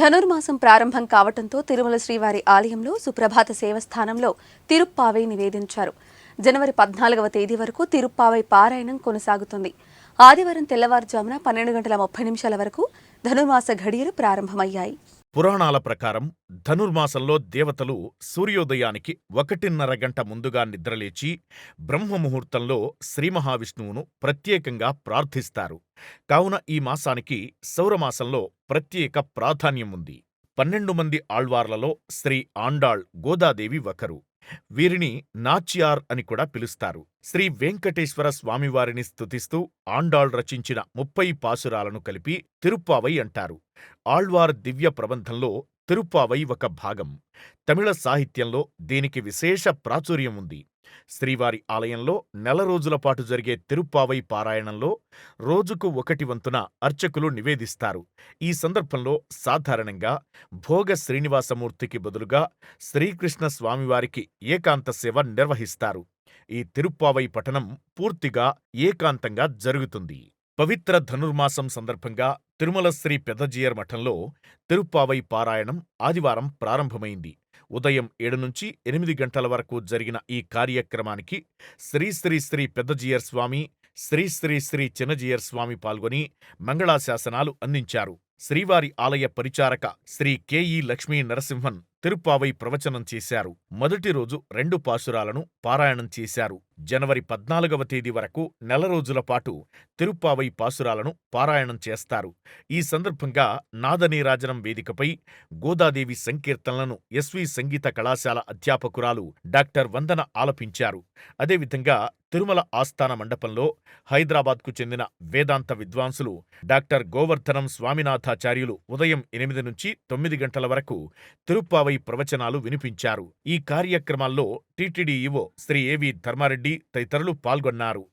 ధనుర్మాసం ప్రారంభం కావటంతో తిరుమల శ్రీవారి ఆలయంలో సుప్రభాత సేవస్థానంలో తిరుప్పావై నివేదించారు. జనవరి పద్నాలుగవ తేదీ వరకు తిరుప్పావై పారాయణం కొనసాగుతుంది. ఆదివారం తెల్లవారుజామున పన్నెండు గంటల ముప్పై నిమిషాల వరకు ధనుర్మాస ఘడియలు ప్రారంభమయ్యాయి. పురాణాల ప్రకారం ధనుర్మాసంలో దేవతలు సూర్యోదయానికి ఒకటిన్నర గంట ముందుగా నిద్రలేచి బ్రహ్మముహూర్తంలో శ్రీ మహావిష్ణువును ప్రత్యేకంగా ప్రార్థిస్తారు. కావున ఈ మాసానికి సౌరమాసంలో ప్రత్యేక ప్రాధాన్యం ఉంది పన్నెండు మంది ఆళ్వార్లలో శ్రీ ఆండాళ్ గోదాదేవి ఒకరు. వీరిని నాచ్యార్ అని కూడా పిలుస్తారు. శ్రీ వెంకటేశ్వర స్వామివారిని స్తుతిస్తూ ఆండాళ్ రచించిన ముప్పై పాసురాలను కలిపి తిరుప్పావై అంటారు. ఆళ్వార్ దివ్య ప్రబంధంలో తిరుప్పావై ఒక భాగం. తమిళ సాహిత్యంలో దీనికి విశేష ప్రాచుర్యం ఉంది శ్రీవారి ఆలయంలో నెల రోజుల పాటు జరిగే తిరుప్పావై పారాయణంలో రోజుకు ఒకటి వంతున అర్చకులు నివేదిస్తారు. ఈ సందర్భంలో సాధారణంగా భోగ శ్రీనివాసమూర్తికి బదులుగా శ్రీకృష్ణ స్వామివారికి ఏకాంత సేవ నిర్వహిస్తారు. ఈ తిరుప్పావై పఠనం పూర్తిగా ఏకాంతంగా జరుగుతుంది. పవిత్ర ధనుర్మాసం సందర్భంగా తిరుమల శ్రీ పెదజియర్ మఠంలో తిరుప్పావై పారాయణం ఆదివారం ప్రారంభమైంది. ఉదయం ఏడు నుంచి ఎనిమిది గంటల వరకు జరిగిన ఈ కార్యక్రమానికి శ్రీ శ్రీ శ్రీ పెద్దజీయర్ స్వామి శ్రీ శ్రీ శ్రీ చిన్నజీయర్ స్వామి పాల్గొని మంగళాశాసనాలు అందించారు. శ్రీవారి ఆలయ పరిచారక శ్రీ కెఈ లక్ష్మీ నరసింహన్ తిరుప్పావై ప్రవచనం చేశారు. మొదటి రోజు రెండు పాసురాలను పారాయణం చేశారు. జనవరి పద్నాలుగవ తేదీ వరకు నెల రోజుల పాటు తిరుప్పావై పాసురాలను పారాయణం చేస్తారు. ఈ సందర్భంగా నాదనీరాజనం వేదికపై గోదాదేవి సంకీర్తనలను ఎస్వి సంగీత కళాశాల అధ్యాపకురాలు డాక్టర్ వందన ఆలపించారు. అదేవిధంగా తిరుమల ఆస్థాన మండపంలో హైదరాబాద్కు చెందిన వేదాంత విద్వాంసులు డాక్టర్ గోవర్ధనం స్వామినాథాచార్యులు ఉదయం ఎనిమిది నుంచి తొమ్మిది గంటల వరకు తిరుప్పావై ప్రవచనాలు వినిపించారు. ఈ కార్యక్రమాల్లో టీటీడీ ఈవో శ్రీ ఏవి ధర్మారెడ్డి తదితరులు పాల్గొన్నారు.